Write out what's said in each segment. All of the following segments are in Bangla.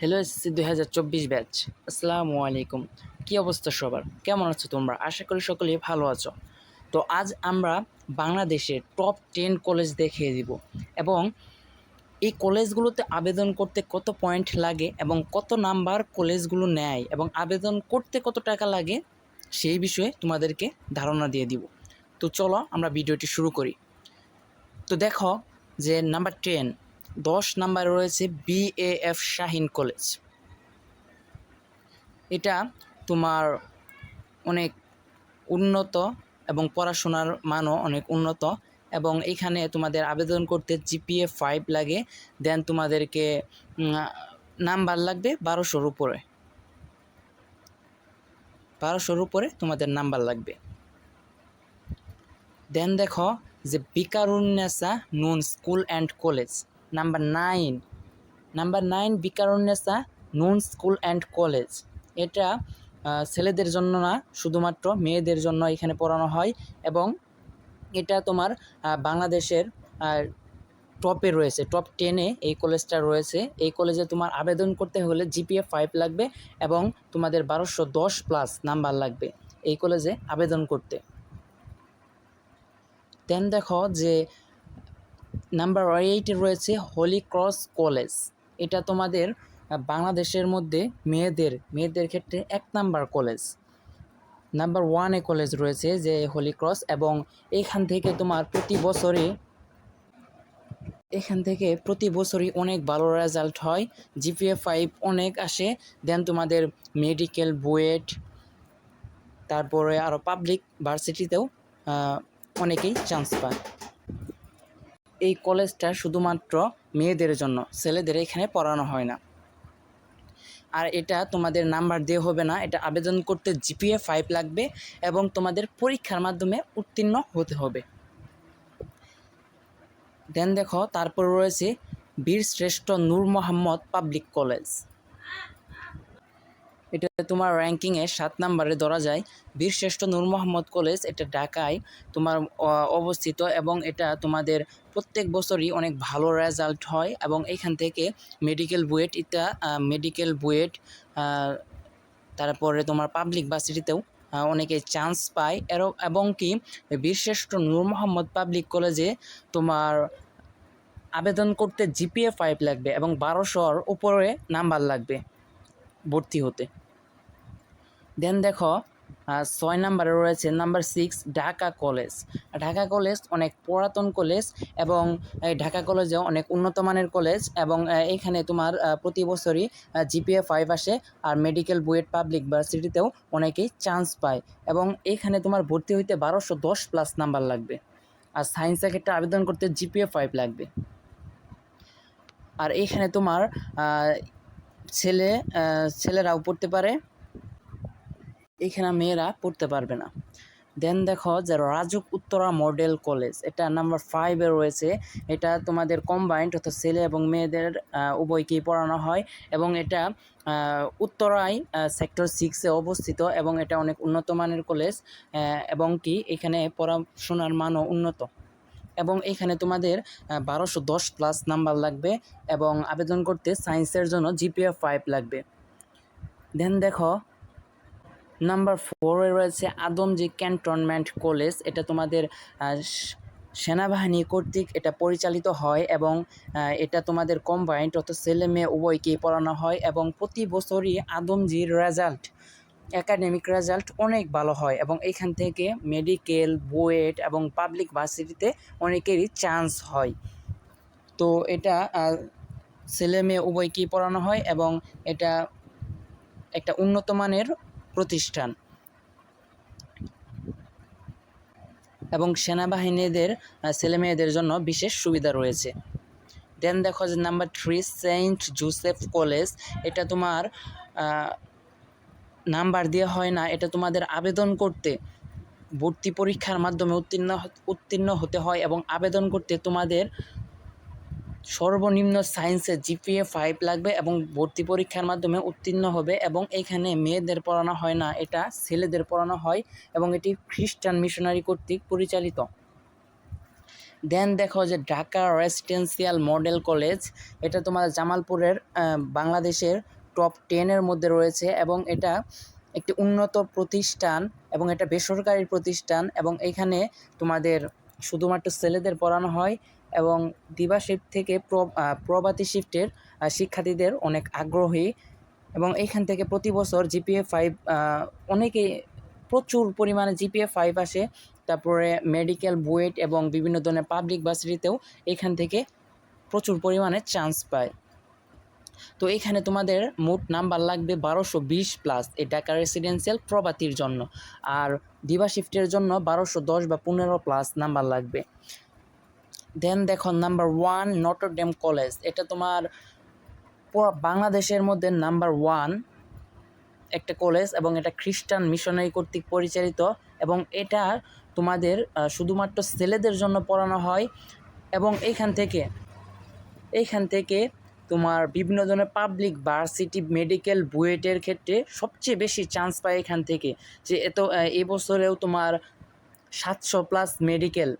হ্যালো এসএসসি দুই হাজার চব্বিশ ব্যাচ আসসালামু আলাইকুম। কী অবস্থা সবার? কেমন আছো তোমরা? আশা করি সকলেই ভালো আছো। তো আজ আমরা বাংলাদেশের টপ টেন কলেজ দেখিয়ে দিব এবং এই কলেজগুলোতে আবেদন করতে কত পয়েন্ট লাগে এবং কত নাম্বার কলেজগুলো নেয় এবং আবেদন করতে কত টাকা লাগে সেই বিষয়ে তোমাদেরকে ধারণা দিয়ে দিব। তো চলো আমরা ভিডিওটি শুরু করি। তো দেখো যে নাম্বার টেন দশ নাম্বারে রয়েছে বিএএফ শাহিন কলেজ এটা তোমার অনেক উন্নত এবং পড়াশোনার মানও অনেক উন্নত এবং এখানে তোমাদের আবেদন করতে জিপিএ ফাইভ লাগে দেন তোমাদেরকে নাম্বার লাগবে বারোশোর উপরে। বারোশোর উপরে তোমাদের নাম্বার লাগবে। দেন দেখো যে Viqarunnisa Noon school and college. Number nine number nine Viqarunnisa Noon school and college এটা ছেলেদের জন্য না, শুধুমাত্র মেয়েদের জন্য এখানে পড়ানো হয় এবং এটা তোমার বাংলাদেশের টপে রয়েছে টপ টেনে এই কলেজটা রয়েছে। এই কলেজে তোমার আবেদন করতে হলে জিপিএ ফাইভ লাগবে এবং তোমাদের বারোশো দশ প্লাস নাম্বার লাগবে এই কলেজে আবেদন করতে। দেন দেখো যে নাম্বার এইটে রয়েছে হোলি ক্রস কলেজ। এটা তোমাদের বাংলাদেশের মধ্যে মেয়েদের মেয়েদের ক্ষেত্রে এক নাম্বার কলেজ। নাম্বার ওয়ানে কলেজ রয়েছে যে হোলি ক্রস এবং এখান থেকে তোমার প্রতি বছরই এখান থেকে প্রতি বছরই অনেক ভালো রেজাল্ট হয়। জিপিএ ফাইভ অনেক আসে দেন তোমাদের মেডিকেল বুয়েট, তারপরে আরও পাবলিক ভার্সিটিতেও অনেকেই চান্স পায়। এই কলেজটা শুধুমাত্র মেয়েদের জন্য, ছেলেদের এখানে পড়ানো হয় না। আর এটা তোমাদের নাম্বার দিয়ে হবে না, এটা আবেদন করতে জিপিএ ফাইভ লাগবে এবং তোমাদের পরীক্ষার মাধ্যমে উত্তীর্ণ হতে হবে। দেন দেখো, তারপর রয়েছে বীর শ্রেষ্ঠ নূর মোহাম্মদ পাবলিক কলেজ। এটা তোমার র্যাঙ্কিংয়ে সাত নম্বরে ধরা যায়। বীরশ্রেষ্ঠ নূর মোহাম্মদ কলেজ, এটা ঢাকায় তোমার অবস্থিত এবং এটা তোমাদের প্রত্যেক বছরই অনেক ভালো রেজাল্ট হয় এবং এখান থেকে মেডিকেল বুয়েট এটা মেডিকেল বুয়েট তারপরে তোমার পাবলিক ভার্সিটিতেও অনেকে চান্স পায়। এর- এবং কি, বীরশ্রেষ্ঠ নূর মোহাম্মদ পাবলিক কলেজে তোমার আবেদন করতে জিপিএ ফাইভ লাগবে এবং বারোশোর উপরে নাম্বার লাগবে। ভর্তি হতে। দেন দেখো ছয় নাম্বারে রয়েছে number six Dhaka college. Dhaka college অনেক পুরাতন কলেজ এবং ঢাকা কলেজেও অনেক উন্নত মানের কলেজ এবং এখানে তোমার প্রতি বছরই জিপিএ ফাইভ আসে আর মেডিকেল বুয়েট পাবলিক ভার্সিটিতেও অনেকেই চান্স পায় এবং এখানে তোমার ভর্তি হইতে বারোশো দশ প্লাস নাম্বার লাগবে। আর সায়েন্সের ক্ষেত্রে আবেদন করতে জিপিএ ফাইভ লাগবে। আর এখানে তোমার ছেলে ছেলেরাও পড়তে পারে। এখানে মেয়েরা পড়তে পারবে না। দেন দেখো যে রাজুক উত্তরা মডেল কলেজ, এটা নাম্বার ফাইভে রয়েছে। এটা তোমাদের কম্বাইন্ড অর্থাৎ ছেলে এবং মেয়েদের উভয়কেই পড়ানো হয় এবং এটা উত্তরায় সেক্টর সিক্সে অবস্থিত এবং এটা অনেক উন্নত মানের কলেজ এবং কি এখানে পড়াশোনার মানও উন্নত। এবং এখানে তোমাদের বারোশো দশ প্লাস নাম্বার লাগবে এবং আবেদন করতে সায়েন্সের জন্য জিপিএফ ফাইভ লাগবে। দেন দেখো নাম্বার ফোরে রয়েছে আদমজি ক্যান্টনমেন্ট কলেজ এটা তোমাদের সেনাবাহিনী কর্তৃক এটা পরিচালিত হয় এবং এটা তোমাদের কম্বাইন্ড অর্থাৎ ছেলে মেয়ে উভয়কেই পড়ানো হয় এবং প্রতি বছরই আদমজির রেজাল্ট একাডেমিক রেজাল্ট অনেক ভালো হয় এবং এখান থেকে মেডিকেল বুয়েট এবং পাবলিক ভার্সিটিতে অনেকেরই চান্স হয়। তো এটা ছেলে মেয়ে উভয়কেই পড়ানো হয় এবং এটা একটা উন্নত মানের প্রতিষ্ঠান। এবং সেনাবাহিনীদের আহ, ছেলেমেয়েদের জন্য বিশেষ সুবিধা রয়েছে। দেন দেখো যে number three Saint Joseph college এটা তোমার নাম্বার দেওয়া হয় না, এটা তোমাদের আবেদন করতে ভর্তি পরীক্ষার মাধ্যমে উত্তীর্ণ উত্তীর্ণ হতে হয় এবং আবেদন করতে তোমাদের সর্বনিম্ন সায়েন্সে জিপিএ ফাইভ লাগবে এবং ভর্তি পরীক্ষার মাধ্যমে উত্তীর্ণ হবে এবং এখানে মেয়েদের পড়ানো হয় না, এটা ছেলেদের পড়ানো হয় এবং এটি খ্রিস্টান মিশনারি কর্তৃক পরিচালিত। দেন দেখো যে ঢাকা রেসিডেন্সিয়াল মডেল কলেজ, এটা তোমার জামালপুরের বাংলাদেশের টপ টেনের মধ্যে রয়েছে এবং এটা একটি উন্নত প্রতিষ্ঠান এবং এটা বেসরকারি প্রতিষ্ঠান এবং এখানে তোমাদের শুধুমাত্র ছেলেদের পড়ানো হয় এবং দিবা শিফট থেকে প্র- প্রভাতী শিফটের শিক্ষার্থীদের অনেক আগ্রহী এবং এইখান থেকে প্রতি বছর জিপিএ ফাইভ অনেকে প্রচুর পরিমাণে জিপিএ ফাইভ আসে। তারপরে মেডিকেল বুয়েট এবং বিভিন্ন ধরনের পাবলিক ভার্সিটিতেও এখান থেকে প্রচুর পরিমাণে চান্স পায়। তো এখানে তোমাদের মোট নাম্বার লাগবে বারোশো বিশ প্লাস এই ঢাকা রেসিডেন্সিয়াল প্রভাতির জন্য। আর দিবা শিফটের জন্য বারোশো দশ বা পনেরো প্লাস নাম্বার লাগবে। দেন দেখো নাম্বার ওয়ান নটরডেম কলেজ এটা তোমার বাংলাদেশের মধ্যে নাম্বার ওয়ান একটা কলেজ এবং এটা খ্রিস্টান মিশনারি কর্তৃক পরিচালিত এবং এটা তোমাদের শুধুমাত্র ছেলেদের জন্য পড়ানো হয় এবং এইখান থেকে এইখান থেকে তোমার বিভিন্ন ধরনের পাবলিক ভার্সিটি মেডিকেল বুয়েটের ক্ষেত্রে সবচেয়ে বেশি চান্স পায় এখান থেকে যে এত এবছরেও তোমার সাতশো প্লাস মেডিকেল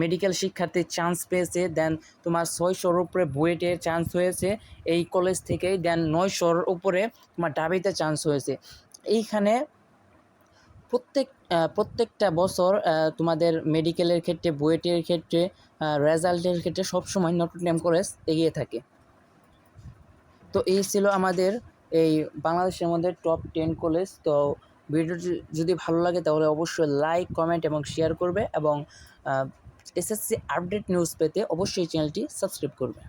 মেডিকেল শিক্ষার্থীর চান্স পেয়েছে। দেন তোমার ছয়শোর উপরে বুয়েটের চান্স হয়েছে। এই কলেজ থেকেই দেন নয়শোর উপরে তোমার ডাবিতে চান্স হয়েছে। এইখানে প্রত্যেক প্রত্যেকটা বছর তোমাদের মেডিকেলের ক্ষেত্রে, বুয়েটের ক্ষেত্রে রেজাল্টের ক্ষেত্রে সবসময় নটরডেম কলেজ এগিয়ে থাকে। তো এই ছিল আমাদের এই বাংলাদেশের মধ্যে টপ টেন কলেজ তো ভিডিওটি যদি ভালো লাগে, তাহলে অবশ্যই লাইক কমেন্ট এবং শেয়ার করবে এবং এসএসসি আপডেট নিউজ পেতে অবশ্যই চ্যানেলটি সাবস্ক্রাইব করবে।